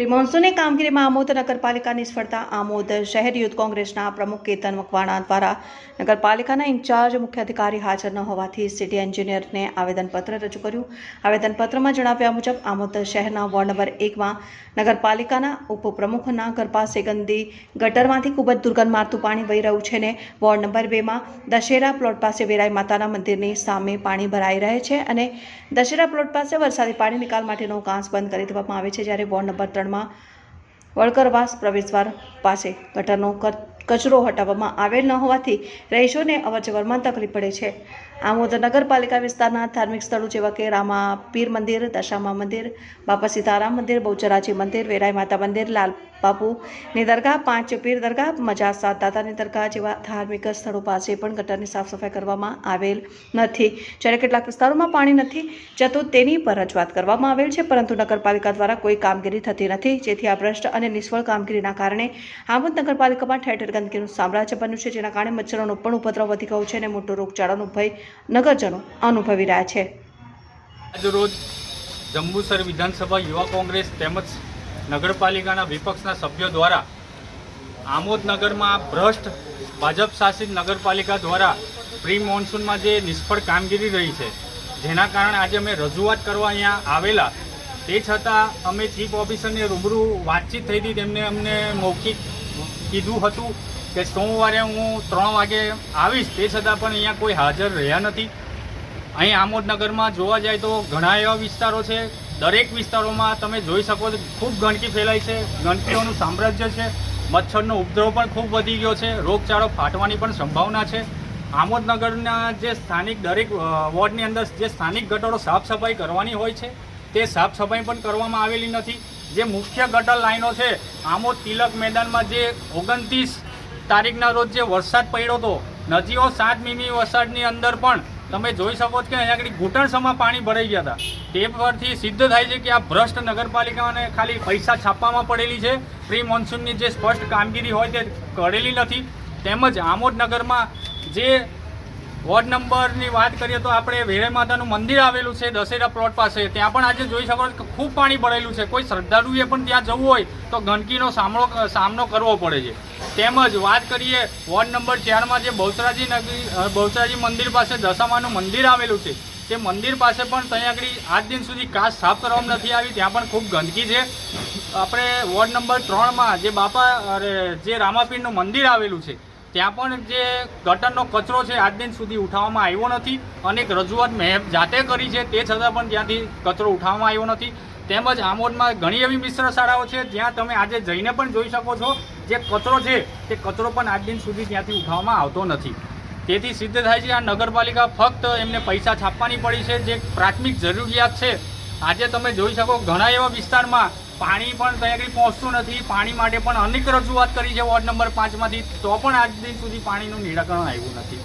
Pre મોન્સૂનની કામગીરીમાં આમોદ નગરપાલિકા નિષ્ફળતા, આમોદ શહેર યુથ કોંગ્રેસના પ્રમુખ કેતન મકવાણા દ્વારા નગરપાલિકાના ઇન્ચાર્જ મુખ્ય અધિકારી હાજર ન હોવાથી સિટી એન્જિનિયરને આવેદનપત્ર રજૂ કર્યું. આવેદનપત્રમાં જણાવ્યા મુજબ, આમોદ શહેરના વોર્ડ નંબર એકમાં નગરપાલિકાના ઉપપ્રમુખના ઘર પાસે ગંદી ગટરમાંથી ખૂબ જ દુર્ગંધ મારતું પાણી વહી રહ્યું છે ને વોર્ડ નંબર બેમાં દશેરા પ્લોટ પાસે વેરાઈ માતાના મંદિરની સામે પાણી ભરાઈ રહે છે અને દશેરા પ્લોટ પાસે વરસાદી પાણી નિકાલ માટેનો કાંસ બંધ કરી દેવામાં આવે છે. જ્યારે વોર્ડ નંબર ત્રણમાં વળકરવાસ પ્રવેશદ્વાર પાસે ગટરનો કચરો હટાવવામાં આવેલ ન હોવાથી રહીશોને અવરજવરમાં તકલીફ પડે છે. આમોદ નગરપાલિકા વિસ્તારના ધાર્મિક સ્થળો જેવા કે રામા પીર મંદિર, દશામા મંદિર, બાપા સીતારામ મંદિર, બહુચરાજી મંદિર, વેરાઈ માતા મંદિર, લાલ બાપુની દરગાહ, પાંચ પીર દરગાહ, મજા સાત દાદાની દરગાહ જેવા ધાર્મિક સ્થળો પાસે પણ ગટરની સાફ સફાઈ કરવામાં આવેલ નથી. જ્યારે કેટલાક વિસ્તારોમાં પાણી નથી જતું તેની પર રજૂઆત કરવામાં આવેલ છે, પરંતુ નગરપાલિકા દ્વારા કોઈ કામગીરી થતી નથી. જેથી આ ભ્રષ્ટ અને નિષ્ફળ કામગીરીના કારણે આમોદ નગરપાલિકામાં ઠેર ઠેર ગંદકીનું સામ્રાજ્ય બન્યું છે, જેના કારણે મચ્છરોનો પણ ઉપદ્રવ વધી ગયો છે અને મોટો રોગચાળાનો ભય નગરજનો અનુભવી રહ્યા છે. આજરોજ જંબુસર વિધાનસભા યુવા કોંગ્રેસ તેમજ નગરપાલિકાના વિપક્ષના સભ્યો દ્વારા આમોદ નગરમાં ભ્રષ્ટ ભાજપ શાસિત નગરપાલિકા દ્વારા પ્રી મોન્સૂનમાં જે નિષ્ફળ કામગીરી રહી છે, જેના કારણે આજે અમે રજૂઆત કરવા અહીંયા આવેલા. તે છતાં અમે ચીફ ઓફિસરને રૂબરૂ વાતચીત થઈ હતી, તેમને અમને મૌખિક કીધું હતું કે સોમવારે હું ત્રણ વાગે આવીશ. તે છતાં પણ અહીંયા કોઈ હાજર રહ્યા નથી. અહીં આમોદનગરમાં જોવા જાય તો ઘણા એવા વિસ્તારો છે. દરેક વિસ્તારોમાં તમે જોઈ શકો છો, ખૂબ ગંદકી ફેલાઈ છે. ગંદકીઓનું સામ્રાજ્ય છે. મચ્છરનો ઉપદ્રવ પણ ખૂબ વધી ગયો છે. રોગચાળો ફાટવાની પણ સંભાવના છે. આમોદનગરના જે સ્થાનિક દરેક વોર્ડની અંદર જે સ્થાનિક ગટરો સાફ સફાઈ કરવાની હોય છે, તે સાફ સફાઈ પણ કરવામાં આવેલી નથી. જે મુખ્ય ગટર લાઈનો છે, આમોદ તિલક મેદાનમાં જે ઓગણત્રીસ તારીખના રોજ જે વરસાદ પડ્યો હતો નદીઓ સાત મીમી વરસાદની અંદર પણ તમે જોઈ શકો છો કે અહીંયા આગળ ઘૂંટણસમાં પાણી ભરાઈ ગયા હતા. તે પરથી સિદ્ધ થાય છે કે આ ભ્રષ્ટ નગરપાલિકાને ખાલી પૈસા છાપવામાં પડેલી છે. પ્રી મોન્સૂનની જે સ્પષ્ટ કામગીરી હોય તે કરેલી નથી. તેમજ આમોદ નગરમાં જે વોર્ડ નંબરની વાત કરીએ તો આપણે વેરે માતાનું મંદિર આવેલું છે, દશેરા પ્લોટ પાસે. ત્યાં પણ આજે જોઈ શકો કે ખૂબ પાણી ભરેલું છે. કોઈ શ્રદ્ધાળુએ પણ ત્યાં જવું હોય તો ગંદકીનો સામનો સામનો કરવો પડે છે. તેમજ વાત કરીએ વોર્ડ નંબર ચારમાં જે બહુચરાજી નગરી બહુચરાજી મંદિર પાસે દશામાનું મંદિર આવેલું છે. તે મંદિર પાસે પણ ત્યાં આગળ આજ દિન સુધી કાચ સાફ કરવામાં નથી આવી. ત્યાં પણ ખૂબ ગંદકી છે. આપણે વોર્ડ નંબર ત્રણમાં જે બાપા, અરે, જે રામાપીરનું મંદિર આવેલું છે ત્યાં પણ જે ગટરનો કચરો છે, આજ દિન સુધી ઉઠાવવામાં આવ્યો નથી. અનેક રજૂઆત મેં જાતે કરી છે, તે છતાં પણ ત્યાંથી કચરો ઉઠાવવામાં આવ્યો નથી. તેમજ આમોદમાં ઘણી એવી મિશ્ર શાળાઓ છે, જ્યાં તમે આજે જઈને પણ જોઈ શકો છો, જે કચરો છે, તે કચરો પણ આજ દિન સુધી ત્યાંથી ઉઠાવવામાં આવતો નથી. તેથી સિદ્ધ થાય છે, આ નગરપાલિકા ફક્ત એમને પૈસા છાપવાની પડી છે, જે પ્રાથમિક જરૂરિયાત છે. આજે તમે જોઈ શકો, ઘણા એવા વિસ્તારમાં પાણી પણ ત્યાં કંઈ પહોંચતું નથી. પાણી માટે પણ અનેક રજૂઆત કરી છે વોર્ડ નંબર પાંચમાંથી. તો પણ આજ દિન સુધી પાણીનું નિરાકરણ આવ્યું નથી.